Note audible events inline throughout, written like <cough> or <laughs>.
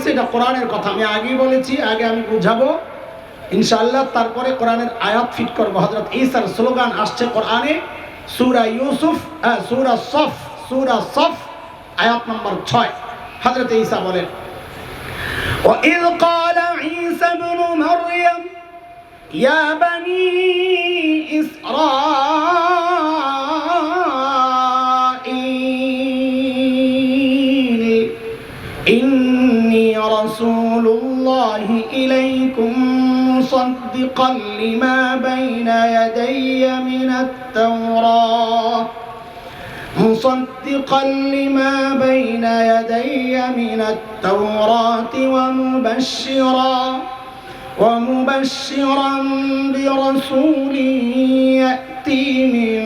দিছে এটা কোরআনের কথা আমি আগেই বলেছি আগে আমি বুঝাবো ইনশাআল্লাহ তারপরে কোরআনের আয়াত ফিট করবো হজরত ঈসার স্লোগান আসছে কোরআনে সুরা ইউসুফ আহ, সুরা সফ সুরা সফ আয়াত নম্বর ছয় হজরত ঈসা বলেন وإذ قال عيسى ابن مريم يا بني إسرائيل رسول الله إليكم مصدقا لما بين يدي من التوراة. مصدقا لما بين يدي من التوراة ومبشرا ومبشرا برسول يأتي من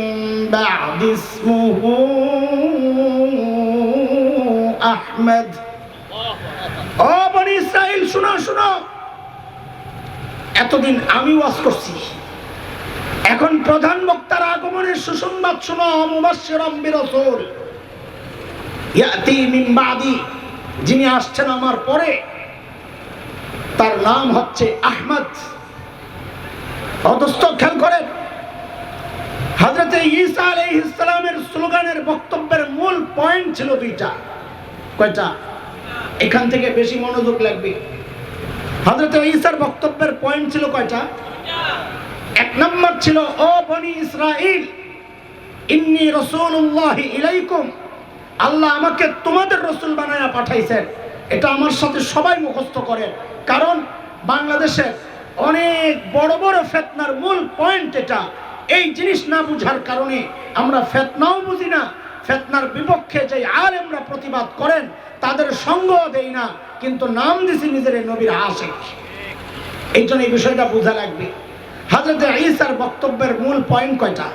بعد اسمه أحمد. শোনো এতদিন আমি ওয়াজ করছি। এখন প্রধান বক্তার আগমনের সুসংবাদ যিনি আসছেন আমার পরে। তার নাম হচ্ছে আহমদ। অদস্ত খেয়াল করেন হজরতে ঈসা আলাইহিস সালামের স্লোগানের বক্তব্যের মূল পয়েন্ট ছিল দুইটা। কয়টা? এখান থেকে বেশি মনোযোগ লাগবে। হজরতে ঈসার বক্তব্যের পয়েন্ট ছিল কয়টা? এক নম্বর ছিল, ও বনি ইসরাইল ইন্নি রসুল্লাহ ইলাইকুম, আল্লাহ আমাকে তোমাদের রসুল বানায়া পাঠাইছেন। এটা আমার সাথে সবাই মুখস্থ করেন। কারণ বাংলাদেশের অনেক বড় বড় ফেতনার মূল পয়েন্ট এটা। এই জিনিস না বুঝার কারণে আমরা ফেতনাও বুঝি না ফেতনার বিপক্ষে যে আলেমরা প্রতিবাদ করেন, তাদের সঙ্গ দেই না, কিন্তু নাম দিছি নিজের নবীর আশেখ এই জন্য এই বিষয়টা বোঝা লাগবে। হাজরত ঈসার বক্তব্যের মূল পয়েন্ট কয়টা?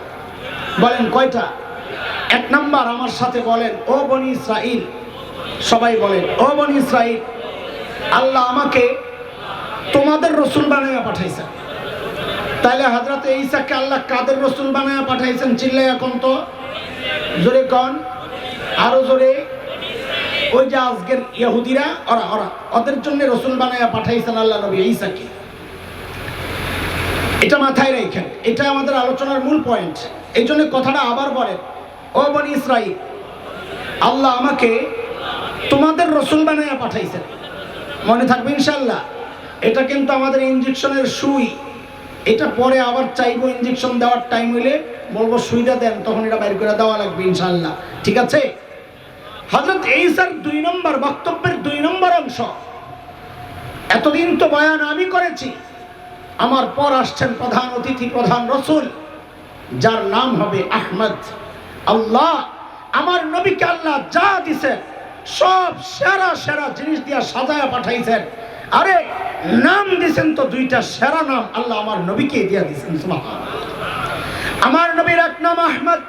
বলেন কয়টা? এক নাম্বার আমার সাথে বলেন, ও বনি ইসরাইল সবাই বলেন, ও বনি ইসরাইল আল্লাহ আমাকে তোমাদের রসুল বানাইয়া পাঠাইছেন। তাইলে হাজরত ঈসাকে আল্লাহ কাদের রসুল বানাইয়া পাঠাইছেন চিল্লাই এখন তো। জোরে কন। আরও জোরে। ওই যে আজকের ইহুদিরা, ওরা ওরা, ওদের জন্য রসুল বানাইয়া পাঠাইছেন আল্লাহ নবী ঈসাকে। এটা মাথায় রেখেন। এটা আমাদের আলোচনার মূল পয়েন্ট এই জন্য কথাটা আবার বলেন, ও বনি ইসরাইল, আল্লাহ আমাকে তোমাদের রসুল বানাইয়া পাঠাইছেন। মনে থাকবে ইনশাল্লাহ এটা কিন্তু আমাদের ইঞ্জেকশনের সুই। এটা পরে আবার চাইব ইঞ্জেকশন দেওয়ার টাইম হইলে বলব সুইটা দেন, তখন এটা বাইর করে দেওয়া লাগবে ইনশাল্লাহ ঠিক আছে? হজরত এইসার দুই নম্বর বক্তব্যের দুই নম্বর অংশ। এতদিন তো বয়ান আমি করেছি। আমার পর আসছেন প্রধান অতিথি, প্রধান রসুল, যার নাম হবে আহমদ। আল্লাহ, আমার নবীকে আল্লাহ যা দিছেন, সব সেরা সেরা জিনিস দিয়া সাজায়া পাঠাইছেন। আরে নাম দিছেন তো দুইটা সেরা নাম আল্লাহ আমার নবীকে দিয়া সুবহানাল্লাহ। আমার নবীর এক নাম আহমদ।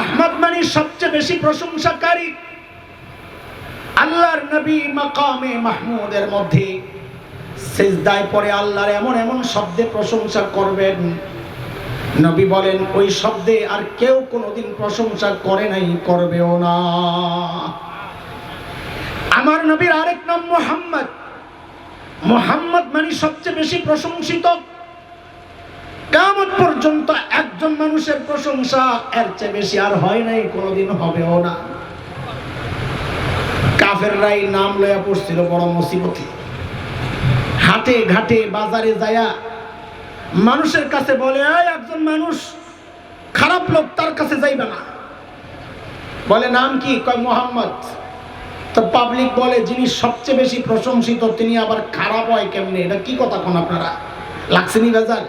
আহমদ মানে সবচেয়ে বেশি প্রশংসাকারী। আল্লাহর নবী মাকামে মাহমুদের মধ্যে সেজদায় পরে আল্লাহর এমন এমন শব্দে প্রশংসা করবেন। নবী বলেন, ওই শব্দে আর কেউ কোনোদিন প্রশংসা করে নাই, করবেও না। আমার নবীর আরেক নাম মোহাম্মদ। মোহাম্মদ মানে সবচেয়ে বেশি প্রশংসিত। কামত পর্যন্ত একজন মানুষের প্রশংসা এর চেয়ে বেশি আর হয় নাই, কোনোদিন হবেও না। কাফেররাই নাম লয়া পড়ছিল বড় মুসিবতে। হাটে ঘাটে বাজারে যায়া মানুষের কাছে বলে, "এই একজন মানুষ, খারাপ লোক তার কাছে যাইবে না। বলে, নাম কি? কয়, মোহাম্মদ। তো পাবলিক বলে যিনি সবচেয়ে বেশি প্রশংসিত, তিনি আবার খারাপ হয় কেমনে? এটা কি কথা কোন আপনারা? লাগছেনি বাজার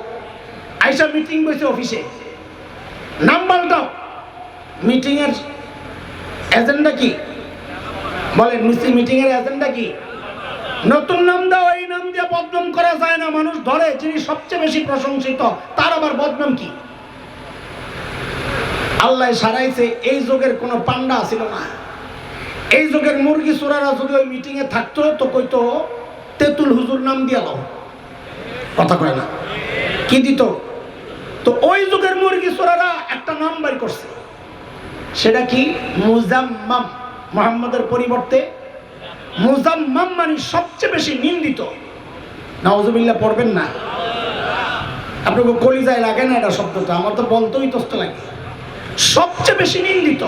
আইসা মিটিং বসে অফিসে নাম মিটিং এর এজেন্ডা কি? বলেন, মিস্ত্রি মিটিং এর এজেন্ডা কি? নতুন নাম দাও, এই নাম দিয়ে বদনাম করা যায় না। মানুষ ধরে যিনি সবচেয়ে বেশি প্রশংসিত। তার আবার বদনাম কি? আল্লাহ সারাইছে, এই যুগের কোনো পান্ডা ছিল না। এই যুগের মুরগি চোরারা যদি ওই মিটিং এ থাকতো, তো কইতো, তেতুল হুজুর নাম দিয়ে দাও কথা কয় না। কি দিত? তো ওই যুগের মুরগি চোরারা একটা নাম বের করছে। সেটা কি? মুজাম্মাম। মোহাম্মদের পরিবর্তে মুজাম্মাম মানে সবচেয়ে বেশি নিন্দিত। নওয়াজবিল্লাহ পড়বেন না। আপনাকে কলিজায় লাগে না এটা শব্দটা? আমার তো বলতেই তস্ত লাগে। সবচেয়ে বেশি নিন্দিত।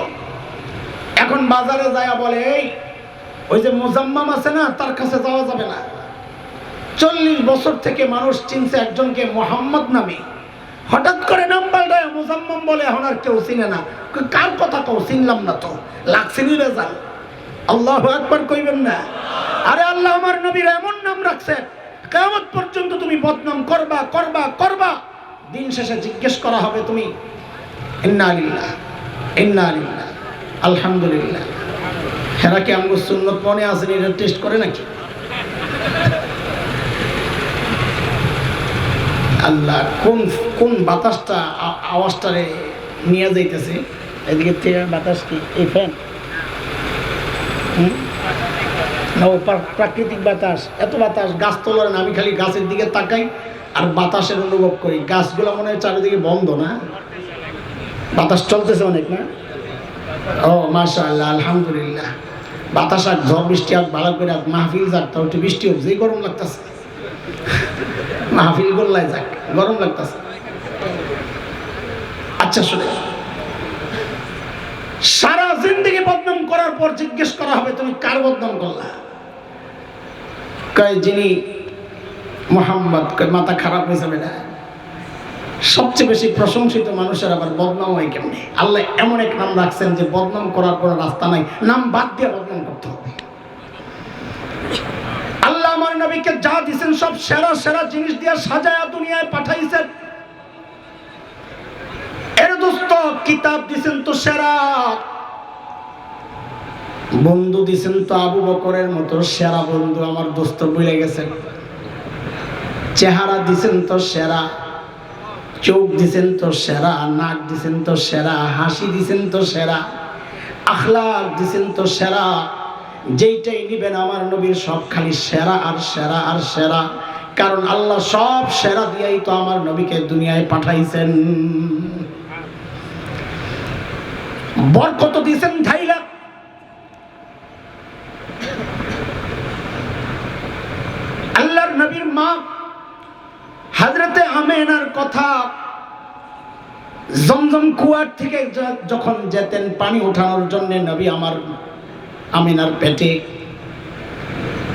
এখন বাজারে যায় বলে, এই, ওই যে মোজাম্মাম আছে না, তার কাছে যাওয়া যাবে না। চল্লিশ বছর থেকে মানুষ চিনছে একজনকে মোহাম্মদ নামে। হঠাৎ করে নাম পাল্টায় মোজাম্মাম বলে, এখন আর কেউ চিনে না। কার কথা কেউ চিনলাম না তো। লাগছিনি রেজাল আল্লাহ একবার কইবেন না। আরে আল্লাহ আমার নবীর এমন নাম রাখছেন কেমন পর্যন্ত তুমি বদনাম করবা করবা করবা। দিন শেষে জিজ্ঞেস করা হবে, তুমি ইন্না আলিল্লাহ ইন্না আলিল্লাহ আলহামদুলিল্লাহ। হেরা কি আমগো সুন্নত মনে আসেন এটা টেস্ট করে নাকি? আল্লাহ, কোন কোন বাতাসটা আওয়াজটারে নিয়ে যাইতেছে? এদিকে বাতাস কি? এই ফ্যান? না, ও প্রাকৃতিক বাতাস। এত বাতাস, গাছ তোলার আমি খালি গাছের দিকে তাকাই আর বাতাসের অনুভব করি। গাছগুলো মনে হয় চারিদিকে বন্ধ না? বাতাস চলতেছে অনেক না? ও মাশা আল্লাহ আলহামদুলিল্লাহ। বাতাস আর ঝড় বৃষ্টি আর ভালো করে আর মাহফিল যাক, তাও একটু বৃষ্টি হোক, যেই গরম লাগতেছে। <laughs> মাহফিল গোল্লায় যাক, গরম লাগতেছে। আচ্ছা শুনে। সারা জিন্দগি বদনাম করার পর জিজ্ঞেস করা হবে, তুমি কার বদনাম করলা? কয়, যিনি মোহাম্মদ, কয়, মাথা খারাপ হয়ে হয়েছে বেটা সবচেয়ে বেশি প্রশংসিত মানুষের আবার বদনাম হয় কেমনে? আল্লাহ এমন এক নাম রাখছেন যে বদনাম করার কোনো রাস্তা নাই। নাম বাদ দিয়ে বদনাম করতে হবে। আল্লাহ আমার নবীকে যা দিছেন সব সেরা সেরা জিনিস দিয়ে সাজায়া দুনিয়ায় পাঠাইছেন। এর দোস্ত, কিতাব দিছেন তো সেরা। বন্ধু দিছেন তো আবু বকরের মতো সেরা বন্ধু আমার দোস্ত বলে গেছেন চেহারা দিছেন তো সেরা। চোখ দিছেন তো সেরা, নাক দিছেন তো সেরা, হাসি দিছেন তো সেরা, আখলাক দিছেন তো সেরা, যেইটাই নিবেন আমার নবীর সব খালি সেরা আর সেরা আর সেরা, কারণ আল্লাহ সব সেরা দিয়েই তো আমার নবীকে দুনিয়ায় পাঠাইছেন। বরকত দিছেন ঢাইলা। আল্লাহর নবীর মা হাজরতে আমেনার কথা জমজম কুয়ার থেকে যখন যেতেন পানি ওঠানোর জন্য নবী আমার আমিনার পেটে,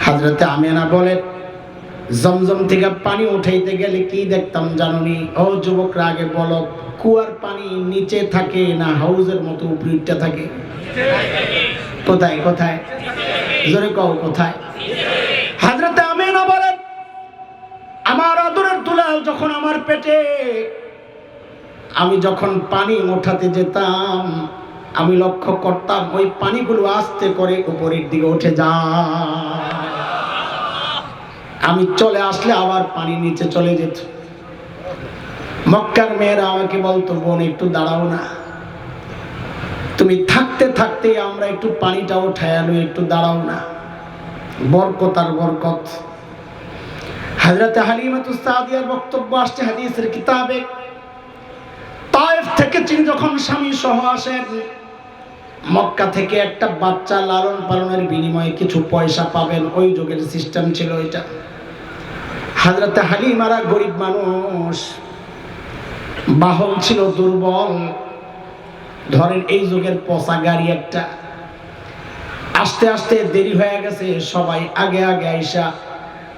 হাজরতে আমেনা বলেন জমজম থেকে পানি উঠাইতে গেলে কি দেখতাম জানুনি? ও যুবকরা আগে বলো, কুয়ার পানি নিচে থাকে না হাউজের মতো উপরিটা থাকে? কোথায় কোথায়? জোরে কও, কোথায় হাজরতে আমেনা বলেন আমার দুলাল যখন আমার পেটে, আমি যখন পানি ওঠাতে যেতাম, আমি লক্ষ্য করতাম ওই পানিগুলো আস্তে করে উপরের দিকে উঠে যায়। আমি চলে আসলে আবার পানি নিচে চলে যেত। মক্কার মেয়েরা আমাকে বলতো, বোন, একটু দাঁড়াও না। তুমি থাকতে থাকতে আমরা একটু পানিটা উঠায় আনো একটু দাঁড়াও না। বরকত আর বরকত। হাজরতে হালিমাতুস সাদিয়ার বক্তব্য আসছে হাদিসের কিতাবে। তায়েফ থেকে যখন স্বামী সহ আসেন, মক্কা থেকে একটা বাচ্চা লালন পালনের বিনিময়ে কিছু পয়সা পাবেন। ওই যুগের সিস্টেম ছিল এটা। হাজরতে হালিমারা গরিব মানুষ, বাহন ছিল দুর্বল। ধরেন এই যুগের পচা গাড়ি একটা। আস্তে আস্তে দেরি হয়ে গেছে, সবাই আগে আগে আইসা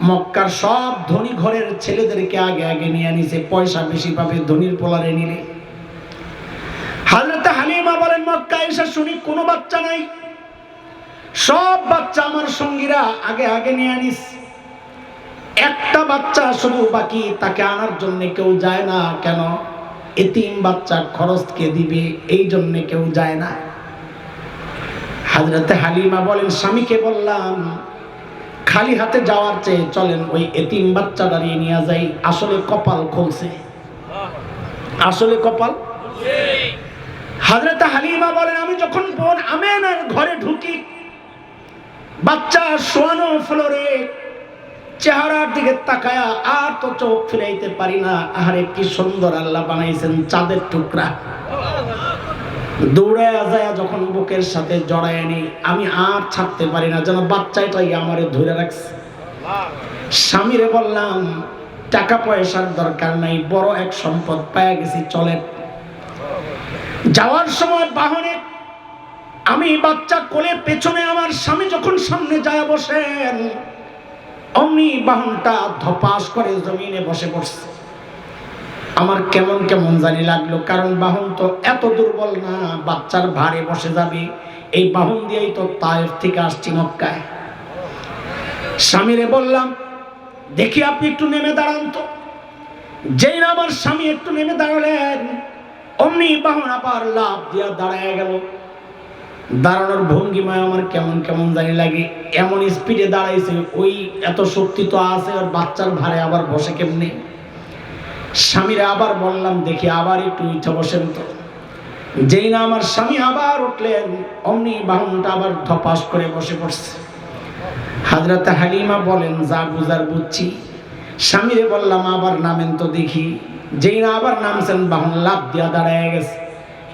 মক্কার সব ধনী ঘরের ছেলেদেরকে আগে আগে নিয়ে নিছে, পয়সা বেশি পাবে, ধনীর পোলারে নিলে। হাজরতে হালিমা বলেন মক্কা এসে শুনি কোনো বাচ্চা নাই। সব বাচ্চা আমার সঙ্গীরা আগে আগে নিয়ে আনিস। একটা বাচ্চা শুধু বাকি, তাকে আনার জন্য কেউ যায় না। কেন? এতিম বাচ্চা খরচ কে দিবে? এই জন্য কেউ যায় না। হাজরতে হালিমা বলেন, স্বামীকে বললাম খালি হাতে যাওয়ার চেয়ে চলেন ওই এতিম বাচ্চা দাঁড়িয়ে নিয়ে যাই। আসলে কপাল খুলছে। আসলে কপাল? হাজরতে হালিমা বলেন, আমি যখন বোন আমেনার ঘরে ঢুকি, বাচ্চা শোয়ানো ফ্লোরে চেহারার দিকে তাকায়া আর তো চোখ ফিরাইতে পারি না। আহারে কি সুন্দর আল্লাহ বানাইছেন চাঁদের টুকরা। দৌড়ে যায় যখন বুকের সাথে জড়ায় নি, আমি আর ছাড়তে পারি না। যেন বাচ্চাটাই আমারে ধরে রাখছে। স্বামীরে বললাম, টাকা পয়সার দরকার নাই, বড় এক সম্পদ পাওয়া গেছি চলে যাওয়ার সময় বাহনে আমি বাচ্চা কোলে পেছনে আমার স্বামী যখন সামনে যায় বসেন, অমনি বাহনটা ধপাস করে জমিনে বসে পড়ছে। আমার কেমন কেমন জানি লাগল, কারণ বাহন তো এত দুর্বল না, বাচ্চার ভারে বসে যাবে। এই বাহন দিয়েই তো তায়েফ থেকে আসছি মক্কায়। স্বামীরে বললাম, দেখি আপনি একটু নেমে দাঁড়ান তো। যেই আমার স্বামী একটু নেমে দাঁড়ালেন, অমনি বাহন আবার লাভ দিয়া দাঁড়ায় গেল। দাঁড়ানোর ভঙ্গিমায় আমার কেমন কেমন জানি লাগে, এমন স্পিডে দাঁড়াইছে, ওই এত শক্তি তো আছে, আর বাচ্চার ভারে আবার বসে কেমনি? স্বামীরা আবার বললাম, দেখি আবার একটু উঠে বসেন তো। যেই না আমার স্বামী আবার উঠলেন, অমনি বাহনটা আবার ধপাস করে বসে পড়ছে। হাজরাতে হালিমা বলেন, যা বুঝার বুঝছি। স্বামীরে বললাম, আবার নামেন তো দেখি। যেই না আবার নামছেন, বাহন লাভ দিয়া দাঁড়ায় গেছে।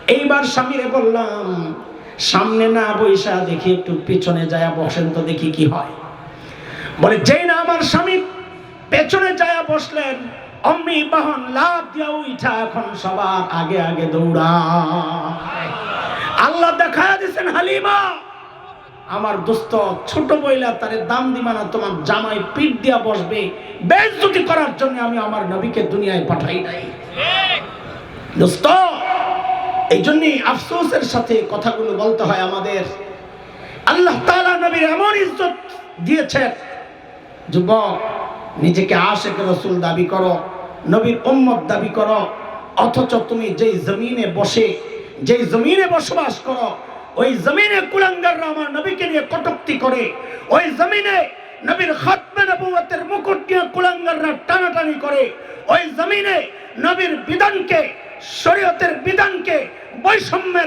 এইবার স্বামীরে বললাম, সামনে না বৈশা দেখি একটু পিছনে যায় বসেন তো দেখি কি হয়। বলে, যেই না আমার স্বামী পেছনে যায় বসলেন অম্মি বাহন লাভ দিয়া উঠা এখন সবার আগে আগে দৌড়া। আল্লাহ দেখা দিয়েছেন হালিমা। আমার দোস্ত, ছোট বইলা তারে দাম দিবা না, তোমার জামাই পিঠ দিয়া বসবে। বেজ্জতি করার জন্য আমি আমার নবীকে দুনিয়ায় পাঠাই নাই। দোস্ত এই জন্যই আফসোসের সাথে কথাগুলো বলতে হয় আমাদের। আল্লাহ তাআলা নবীর এমন ইজ্জত দিয়েছেন। যুবক নিজেকে আশেক রসুল দাবি করো, নবীর উম্মত দাবি করো, অথচ তুমি যেই জমিনে বসে, যেই জমিনে বসবাস করো, ওই জমিনে কুলাঙ্গাররা আমার নবীকে নিয়ে কটুক্তি করে, ওই জমিনে নবীর খাতমে নবুয়তের মুকুট নিয়ে কুলাঙ্গাররা টানাটানি করে, ওই জমিনে নবীর বিধানকে, শরীয়তের বিধানকে বৈষম্যের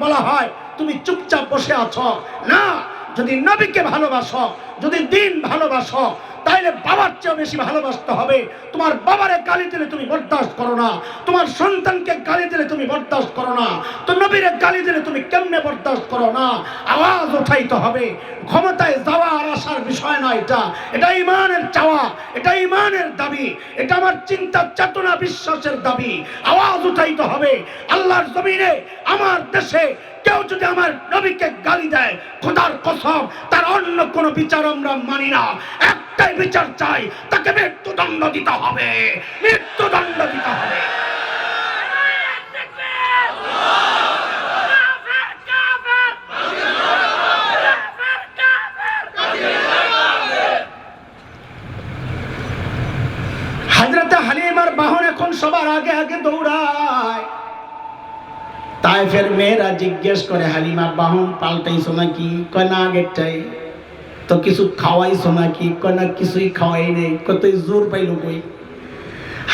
বলা- হয়। তুমি চুপচাপ বসে আছো। না, যদি নবীকে ভালোবাসো, যদি দিন ভালোবাসো তাইলে বাবার চেয়ে বেশি ভালোবাসতে হবে। তোমার বাবারে গালি দিলে তুমি বরদাস্ত করো না। তোমার সন্তানকে গালি দিলে তুমি বরদাস্ত করো না। তো নবীরে গালি দিলে তুমি কেমনে বরদাস্ত করো না? আওয়াজ উঠাইতে হবে। ক্ষমতায় যাওয়া আর আসার বিষয় না এটা। এটা ইমানের চাওয়া। এটা ইমানের দাবি। এটা আমার চিন্তা চেতনা বিশ্বাসের দাবি। আওয়াজ উঠাইতে হবে। আল্লাহর জমিনে আমার দেশে কেউ যদি আমার নবীকে গালি দেয়, খোদার কসম, তার অন্য কোনো বিচার আমরা মানি না। একটাই বিচার চাই, তাকে মৃত্যুদণ্ড দিতে হবে। মৃত্যুদণ্ড দিতে হবে। হাজরতে হালিমার বাহন এখন সবার আগে আগে দৌড়ায়। তাইফের মেয়েরা জিজ্ঞেস করে, হালিমা, বাহন পাল্টাইছো নাকি? কয়, না আগেরটাই তো কিছু খাওয়াইছো নাকি? কয়, না কিছুই খাওয়াই নেই। কতই জোর পাইল কই?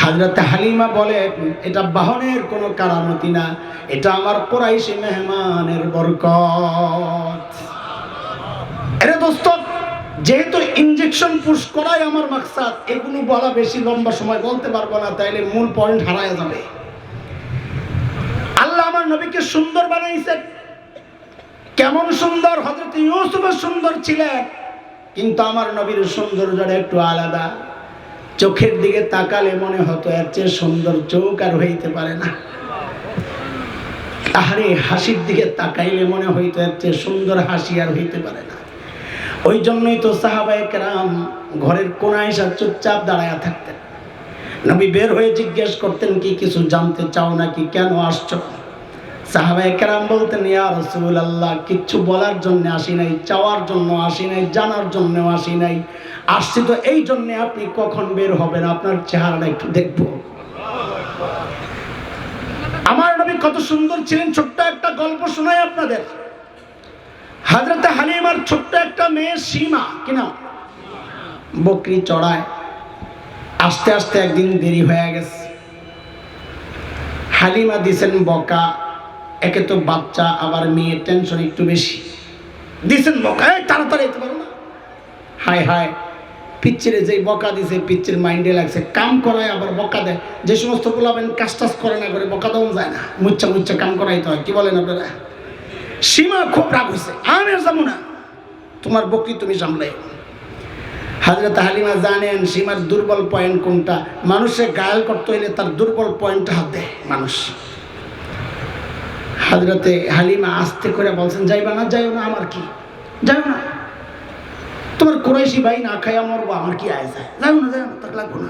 হাজরতে হালিমা বলে, এটা বাহনের কোনো কারামতি না, এটা আমার কোরাইশি মেহমানের বরকত। আরে দোস্ত, যেহেতু ইনজেকশন পুশ করাই আমার মাকসাদ, এগুলো বলা বেশি লম্বা সময় বলতে পারব না, তাইলে মূল পয়েন্ট হারায় যাবে। নবীকে সুন্দর বানাইছেন কেমন সুন্দর হজরত ইউসুফ সুন্দর ছিলেন, কিন্তু আমার নবীর সৌন্দর্যটা একটু আলাদা। চোখের দিকে তাকালে মনে হতো এর চেয়ে সুন্দর চোখ আর হইতে পারে না। আহারে হাসির দিকে তাকাইলে মনে হইতো এর চেয়ে সুন্দর হাসি আর হইতে পারে না। ওই জন্যই তো সাহাবায়ে কেরাম ঘরের কোনায় এসে চুপচাপ দাঁড়ায় থাকতেন। নবী বের হয়ে জিজ্ঞেস করতেন, কি কিছু জানতে চাও নাকি? কেন আসছো? সাহাবায়ে কেরাম বলতেন, ইয়া রসুল আল্লাহ কিচ্ছু বলার জন্য আসি নাই, চাওয়ার জন্য আসি নাই, জানার জন্য আসি নাই। আসছি তো এই জন্য আপনি কখন বের হবেন? আপনার চেহারাটা একটু দেখব। আমার নবী কত সুন্দর ছিলেন, ছোট্ট একটা গল্প শোনাই আপনাদের। হাজরতে হালিমার ছোট্ট একটা মেয়ে সীমা কিনা বকরি চড়ায়। আস্তে আস্তে একদিন দেরি হয়ে গেছে। হালিমা দিছেন বকা। একে তো বাচ্চা, আবার মেয়ে টেনশন একটু বেশি। দিছেন বকা? তাড়াতাড়ি যেতে পারো না। হায় হায়, পিচ্চিরে যেই বকা দিছে, পিচ্চির মাইন্ডে লাগছে। কাম করায় আবার বকা দেয়। যে সমস্ত পোলাবেন কাজ টাজ করে না করে বকা দেওয়া যায় না। মুচ্ছা মুচ্ছা কাম করাইতে হয়। কি বলেন আপনারা? সীমা খুব রাগ হয়েছে আমি আর না। তোমার বকরি তুমি সামলাই। হাজরত হালিমা জানেন, সীমার দুর্বল পয়েন্ট কোনটা? মানুষের গায়াল করতে হইলে তার দুর্বল পয়েন্টটা হাত দেয় মানুষ। হাজরতে হালিমা আস্তে করে বলছেন, যাইবা না, যাইও না, আমার কি? যাইও না। তোমার কোরাইশি ভাই না খাইয়া মরবো, আমার কি আয় যায়? যাও না যাও না তার লাগবো না।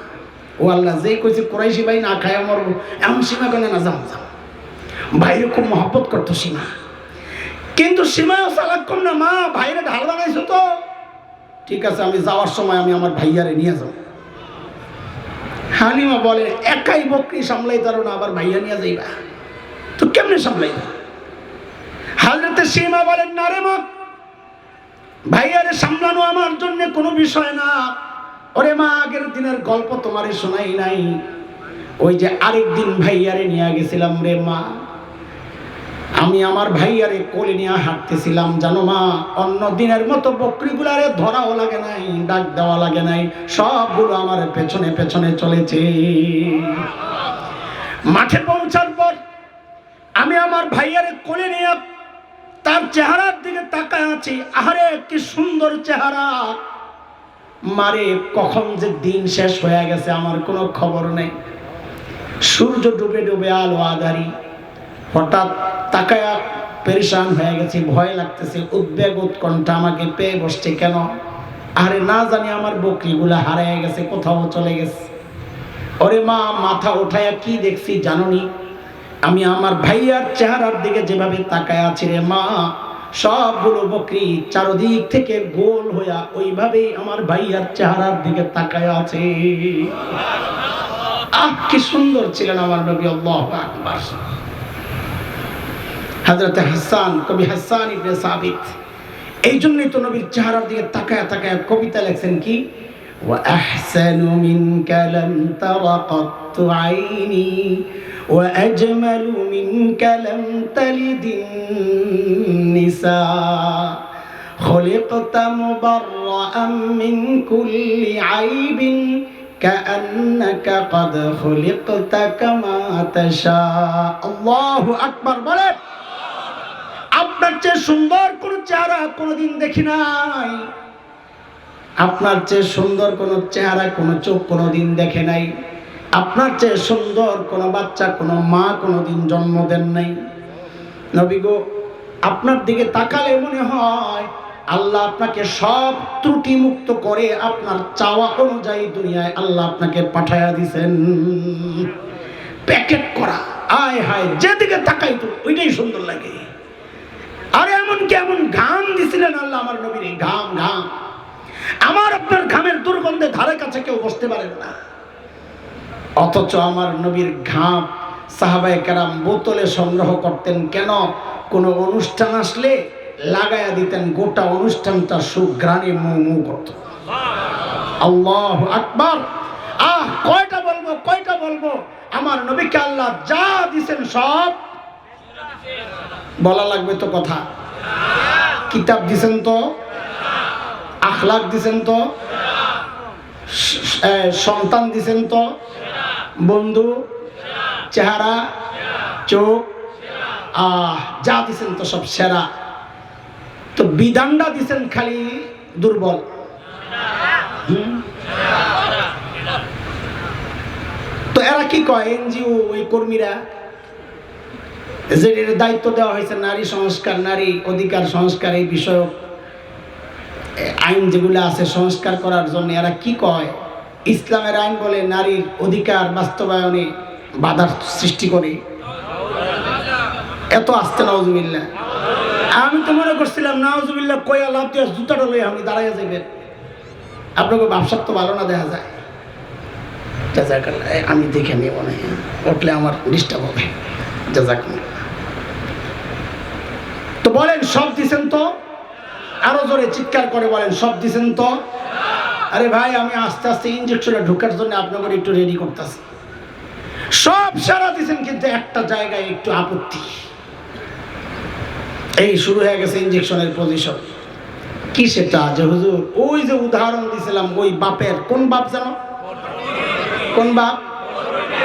ও আল্লাহ, যেই কইছে কোরাইশি ভাই না খাইয়া মরবো, এমন সীমা কেন না যাও যাও। ভাইরে খুব মহব্বত করতো সীমা। কিন্তু সীমাও চালাক কম না, মা, ভাইরে ঢাল বানাইছো তো। ঠিক আছে, আমি যাওয়ার সময় আমি আমার ভাইয়ারে নিয়ে যাব। হালিমা বলে, একাই বকরি সামলাই তারো না, আবার ভাইয়া নিয়ে যাইবা। তো কেমনে সামলাইবা হাজরতে সীমা বলেন, না রে মা, ভাইয়ারে সামলানো আমার জন্য কোনো বিষয় না। ওরে মা, আগের দিনের গল্প তোমারে শোনাই নাই। ওই যে আরেক দিন ভাইয়ারে নিয়ে গেছিলাম রে মা। আমি আমার ভাইয়ারে কোলে নিয়ে হাঁটতেছিলাম, জানো মা, অন্য দিনের মতো বকরিগুলারে ধরাও লাগে নাই, ডাক দেওয়া লাগে নাই, সবগুলো আমার পেছনে পেছনে চলেছে। মাঠে পৌঁছার পর আমি আমার ভাইয়ারে কোলে নিয়ে তার চেহারার দিকে তাকায় আছি। আহারে, কি সুন্দর চেহারা। মারে, কখন যে দিন শেষ হয়ে গেছে আমার কোনো খবর নেই। সূর্য ডুবে ডুবে আলো আধারি। হঠাৎ তাকায়া পেরেশান হয়ে গেছে, ভয় লাগতেছে। উদ্বেগ উৎকণ্ঠা আমাকে পেয়ে বসছে কেন? আরে, না জানি আমার বকরিগুলা হারিয়ে গেছে, কোথাও চলে গেছে। ওরে মা, মাথা উঠায়া কি দেখছি জাননি? আমি আমার ভাইয়ার চেহারার দিকে যেভাবে তাকায় আছি রে মা, সবগুলো বকরি চারদিক থেকে গোল হইয়া ওইভাবেই আমার ভাইয়ার চেহারার দিকে তাকায় আছে। আহ, কি সুন্দর ছিলেন আমার নবী, আল্লাহ আকবার। হাজরতে হাসান, কবি হাসান ইবনে সাবিত। এই জন্যই তো নবীর চেহারার দিকে তাকায় তাকায় কবিতা লেখছেন কি? وأحسن منك لم تر قط عيني وأجمل منك لم تلد النساء خلقت مبرأ من كل عيب كأنك قد خلقت كما تشاء الله أكبر বলে আপনার চেয়ে সুন্দর কোন চেহারা কোনোদিন দেখি নাই আপনার চেয়ে সুন্দর কোনো চেহারা, কোনো চোখ কোনো দিন দেখে নাই। আপনার চেয়ে সুন্দর কোনো বাচ্চা, কোনো মা কোনো দিন জন্ম দেন নাই। নবী গো, আপনার দিকে তাকালে মনে হয় আল্লাহ আপনাকে সব ত্রুটি মুক্ত করে আপনার চাওয়া অনুযায়ী দুনিয়ায় আল্লাহ আপনাকে পাঠায়া দিছেন। প্যাকেট করা, আয় হায়, যেদিকে তাকাই তো ওইটাই সুন্দর লাগে। আরে এমন কি এমন ঘাম দিছিলেন আল্লাহ আমার নবীর? ঘাম ঘাম। আমার আপনার ঘামের দুর্গন্ধে ধারে কাছে কেউ বসতে পারেন না। অথচ আমার নবীর ঘাম সাহাবায়ে কেরাম বোতলে সংগ্রহ করতেন কেন? কোনো অনুষ্ঠান আসলে লাগায়া দিতেন, গোটা অনুষ্ঠানটা সুগ্রাণে মু করত। আল্লাহ আকবার। আহ, কয়টা বলব কয়টা বলব? আমার নবীকে আল্লাহ যা দিছেন সব। বলা লাগবে তো কথা। কিতাব দিছেন তো? আখলাক দিছেন তো? সন্তান দিছেন তো? বন্ধু? চেহারা? চোখ? যা দিছেন তো সব সেরা। তো বিধানটা দিছেন খালি দুর্বল? তো এরা কি কয়, এনজিও, ওই কর্মীরা? যে দায়িত্ব দেওয়া হয়েছে নারী সংস্কার, নারী অধিকার সংস্কার, এই বিষয়ক আইন যেগুলো আছে সংস্কার করার জন্য এরা কি কয়? ইসলামের আইন বলে নারীর অধিকার বাস্তবায়নে বাধার সৃষ্টি করে। এত আসতে নওয়াজুবিল্লা আমি তো মনে করছিলাম নওয়াজুবিল্লা কয়া লাভ দিয়ে জুতাটা লই আমি দাঁড়াইয়া যাবেন আপনাকে ব্যবসার তো ভালো না দেখা যায়। আমি দেখে মনে হয় উঠলে আমার ডিস্টার্ব হবে। জাজাকাল্লাহ তো বলেন, সব দিছেন তো? আরও জোরে চিৎকার করে বলেন, সব দিছেন তো? আরে ভাই, আমি আস্তে আস্তে ইঞ্জেকশনে ঢোকার জন্য আপনাকে একটু রেডি করতেছি। সব সারা দিছেন, কিন্তু একটা জায়গায় একটু আপত্তি। এই শুরু হয়ে গেছে ইঞ্জেকশনের পজিশন কি সেটা যে হুজুর? ওই যে উদাহরণ দিছিলাম, ওই বাপের। কোন বাপ জানো কোন বাপ?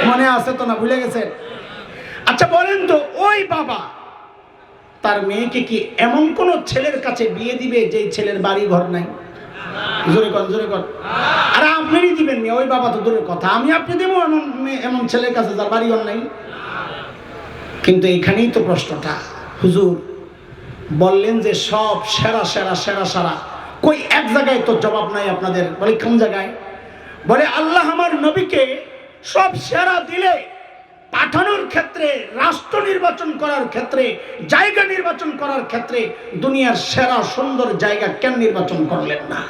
মনে আছে তো না, ভুলে গেছেন? আচ্ছা বলেন তো, ওই বাবা তার মেয়েকে কি এমন কোন ছেলের কাছে বিয়ে দিবে যে ছেলের বাড়ি ঘর নাই? জোরে কর জোরে কর আরে আপনি দিবেন না ওই বাবা তো দূরের কথা। আমি আপনি দেবো এমন মেয়ে- এমন ছেলের কাছে যার বাড়ি ঘর নাই? কিন্তু এখানেই তো প্রশ্নটা। হুজুর, বললেন যে সব সেরা সেরা সেরা সেরা। কই এক জায়গায় তো জবাব নাই আপনাদের, বলে কোন জায়গায়? বলে আল্লাহ আমার নবীকে সব সেরা দিলে পাঠানোর ক্ষেত্রে, রাষ্ট্র নির্বাচন করার ক্ষেত্রে, জায়গা নির্বাচন করার ক্ষেত্রে দুনিয়ার সেরা সুন্দর জায়গা কেন নির্বাচন করলেন না?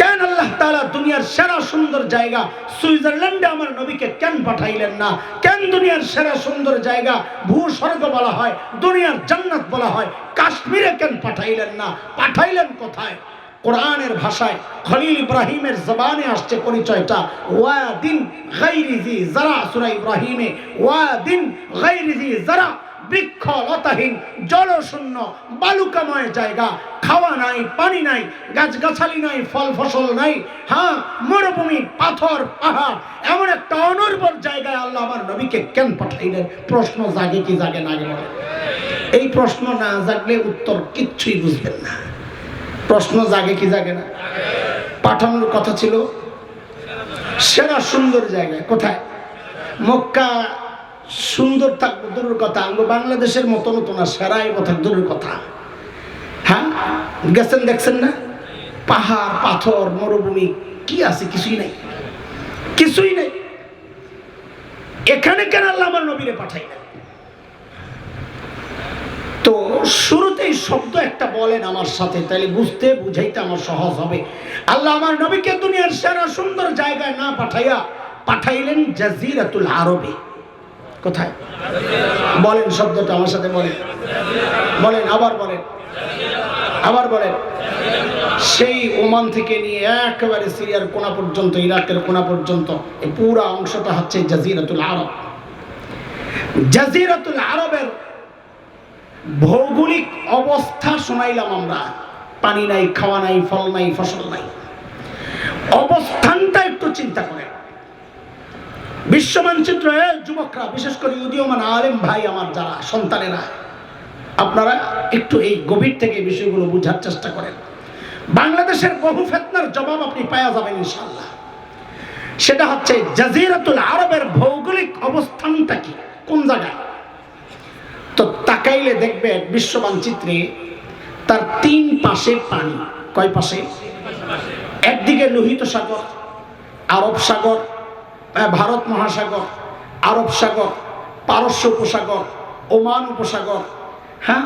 কেন আল্লাহ তাআলা দুনিয়ার সেরা সুন্দর জায়গা সুইজারল্যান্ডে আমার নবীকে কেন পাঠাইলেন না? কেন দুনিয়ার সেরা সুন্দর জায়গা ভূস্বর্গ বলা হয়, দুনিয়ার জান্নাত বলা হয়, কাশ্মীরে কেন পাঠাইলেন না? পাঠাইলেন কোথায়? কোরআনের ভাষায় খলিল ইব্রাহিমের জবানে আসছে পরিচয়টা। ওয়াদিন গাইরিজি যারা, সূরা ইব্রাহিমে, ওয়াদিন গাইরিজি যারা বৃক্ষ লতাহীন জলশূন্য, বালুকাময় জায়গা, খাওয়া নাই, পানি নাই, গাছগাছালি নাই, ফল ফসল নাই হ্যাঁ মরুভূমি, পাথর, পাহাড়, এমন একটা অনুর্বর জায়গায় আল্লাহ আমার নবীকে কেন পাঠাইলেন? প্রশ্ন জাগে কি জাগে না। এই প্রশ্ন না জাগলে উত্তর কিচ্ছুই বুঝবেন না। প্রশ্ন জাগে কি জাগে না। পাঠানোর কথা ছিল, সেরা সুন্দর জায়গায়, কোথায়? মক্কা সুন্দর থাকব, দূরের কথা। আঙ্গ বাংলাদেশের মতন তো না সেরাই কথা দূরের কথা। হ্যাঁ? গেছেন, দেখছেন না? পাহাড়, পাথর, মরুভূমি, কি আছে? কিছুই নাই। কিছুই নাই। এখানে কেন আল্লাহ আমার নবীরে পাঠাইলেন? তো শুরুতেই শব্দ একটা বলেন আমার সাথে তাহলে বুঝতে বুঝাইতে আমার সহজ হবে। আল্লাহ আমার নবীকে দুনিয়ার সেরা সুন্দর জায়গায় না পাঠাইয়া পাঠাইলেন জাজিরাতুল আরবে। কোথায়? বলেন শব্দটা আমার সাথে বলেন। বলেন, আবার বলেন। আবার বলেন। সেই ওমান থেকে নিয়ে একেবারে সিরিয়ার কোনা পর্যন্ত, ইরাকের কোনা পর্যন্ত এই পুরা অংশটা হচ্ছে জাজিরাতুল আরব। জাজিরাতুল আরবের ভৌগোলিক অবস্থা শোনাইলাম আমরা। পানি নাই, খাওয়া নাই, ফল নাই, ফসল নাই। অবস্থানটা একটু চিন্তা করেন বিশ্ব মানচিত্রে যুবকরা, বিশেষ করে উদীয়মান আলেম ভাই আমার যারা, সন্তানেরা, আপনারা একটু এই গভীর থেকে বিষয়গুলো বোঝার চেষ্টা করেন। বাংলাদেশের বহু ফেতনার জবাব আপনি পাওয়া যাবেন ইনশাল্লাহ সেটা হচ্ছে জাজিরাতুল আরবের ভৌগোলিক অবস্থানটা কি? কোন জায়গায়? তো তাকাইলে দেখবে বিশ্ব মানচিত্রে তার তিন পাশে পানি। কয় পাশে? একদিকে লোহিত সাগর আরব সাগর ভারত মহাসাগর আরব সাগর পারস্য উপসাগর ওমান উপসাগর হ্যাঁ?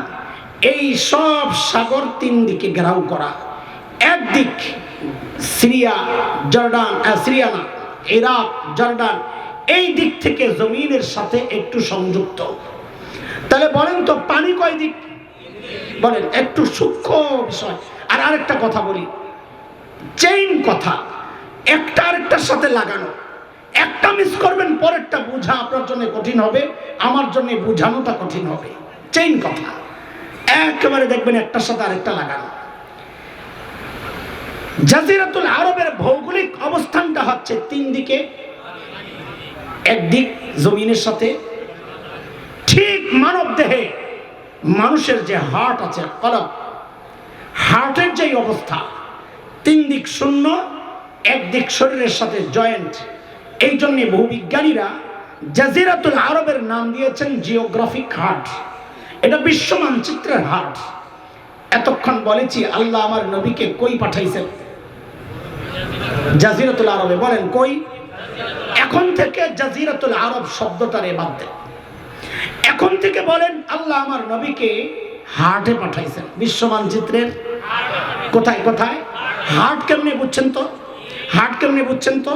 এই সব সাগর তিন দিকে ঘেরাও করা। একদিক সিরিয়া জর্ডান আহ, সিরিয়া না ইরাক জর্ডান এই দিক থেকে জমিনের সাথে একটু সংযুক্ত। তাহলে বলেন তো, পানি কয় দিক? বলেন, একটু সূক্ষ্ম বিষয়। আর আরেকটা কথা বলি। চেইন কথা। একটা আরেকটার সাথে লাগানো। একটা মিস করবেন, পরেরটা বোঝা আপনার জন্য কঠিন হবে, আমার জন্য বোঝানোটা কঠিন হবে। চেইন কথা। একেবারে দেখবেন একটার সাথে আরেকটা লাগানো। জাজিরাতুল আরবের ভৌগোলিক অবস্থানটা হচ্ছে তিন দিকে একদিক জমিনের সাথে ঠিক মানব দেহে মানুষের যে হার্ট আছে, কলব, হার্টের যে অবস্থা, তিন দিক শূন্য একদিক শরীরের সাথে জয়েন্ট এই জন্য বহু বিজ্ঞানীরা জাজিরাতুল আরবের নাম দিয়েছেন জিওগ্রাফিক হার্ট এটা বিশ্ব মানচিত্রের হার্ট এতক্ষণ বলেছি, আল্লাহ আমার নবীকে কই পাঠাইছেন? জাজিরাতুল আরবে বলেন কই? এখন থেকে জাজিরাতুল আরব শব্দটারে বাদ দেন। এখন থেকে বলেন, আল্লাহ আমার নবীকে হার্টে পাঠাইছেন। বিশ্ব মানচিত্রের কোথায় কোথায়? হার্ট কেমনে বুঝছেন তো? হার্ট কেমনে বুঝছেন তো?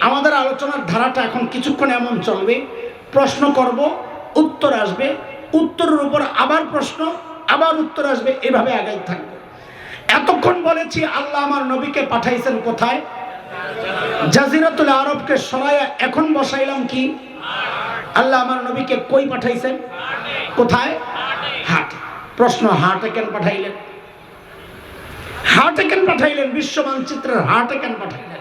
আমাদের আলোচনার ধারাটা এখন কিছুক্ষণ এমন চলবে। প্রশ্ন করব, উত্তর আসবে। উত্তরের উপর আবার প্রশ্ন, আবার উত্তর আসবে। এভাবে আগাই থাকবে। এতক্ষণ বলেছি, আল্লাহ আমার নবীকে পাঠাইছেন কোথায়? জাজিরাতুল আরবকে সরাইয়া এখন বসাইলাম কি? আল্লাহ আমার নবীকে কই পাঠাইছেন? কোথায়? হাট। প্রশ্ন, হাটে কেন পাঠাইলেন? হাটে কেন পাঠাইলেন? বিশ্ব মানচিত্রের হাটে কেন পাঠাইলেন?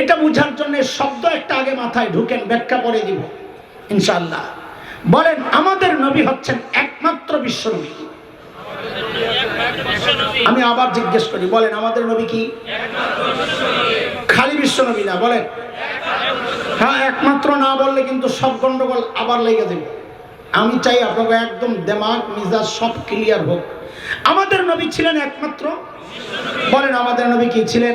এটা বুঝার জন্য শব্দ একটা আগে মাথায় ঢুকেন, ব্যাখ্যা করে দিব ইনশাল্লাহ বলেন, আমাদের নবী হচ্ছেন একমাত্র বিশ্ব নবী। আমি আবার জিজ্ঞেস করি, বলেন, আমাদের নবী কি? খালি বিশ্ব নবী না, বলেন। হ্যাঁ একমাত্র না বললে কিন্তু সব গন্ডগোল আবার লেগে দেবে আমি চাই আপনাকে একদম দেমাগ, মিজাজ সব ক্লিয়ার হোক। আমাদের নবী ছিলেন একমাত্র। বলেন, আমাদের নবী কি ছিলেন?